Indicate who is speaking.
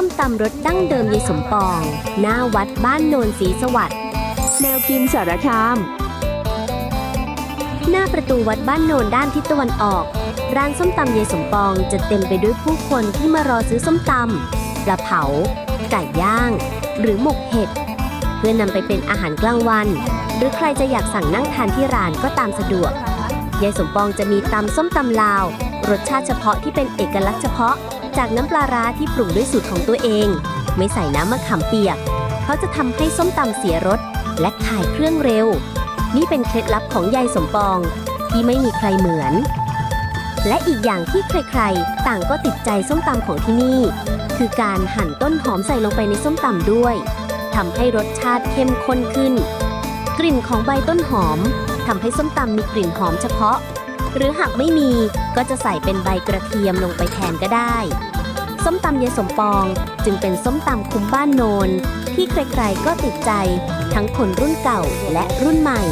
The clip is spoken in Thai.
Speaker 1: ส้มตำรสดั้งเดิมยายสมปอง หน้าวัดบ้านโนนศรีสวัสดิ์
Speaker 2: แนวกินสารคาม
Speaker 1: หน้าประตูวัดบ้านโนนด้านทิศตะวันออก ร้านส้มตำยายสมปองจะเต็มไปด้วยผู้คนที่มารอซื้อส้มตำปลาเผา ไก่ย่าง หรือหมกเห็ด เพื่อนำไปเป็นอาหารกลางวัน หรือใครจะอยากสั่งนั่งทานที่ร้านก็ตามสะดวก ยายสมปองจะมีตำส้มตำลาว รสชาติเฉพาะที่เป็นเอกลักษณ์เฉพาะ จากน้ำปลาร้าที่ปรุงด้วยสูตรของตัวเอง ไม่ใส่น้ำมะขามเปียกเพราะจะทำให้ส้มตำเสียรสและขายเครื่องเร็ว นี่เป็นเคล็ดลับของยายสมปอง ที่ไม่มีใครเหมือน และอีกอย่างที่ใครๆ ต่างก็ติดใจส้มตำของที่นี่ คือการหั่นต้นหอมใส่ลงไปในส้มตำด้วยทำให้รสชาติเข้มข้นขึ้น กลิ่นของใบต้นหอมทำให้ส้มตำมีกลิ่นหอมเฉพาะ หรือหากไม่มีก็จะใส่เป็นใบกระเทียมลงไปแทนก็ได้ ส้มตำยายสมปองจึงเป็นส้มตำคุ้มบ้านโนน ที่ใครๆก็ติดใจทั้งคนรุ่นเก่าและรุ่นใหม่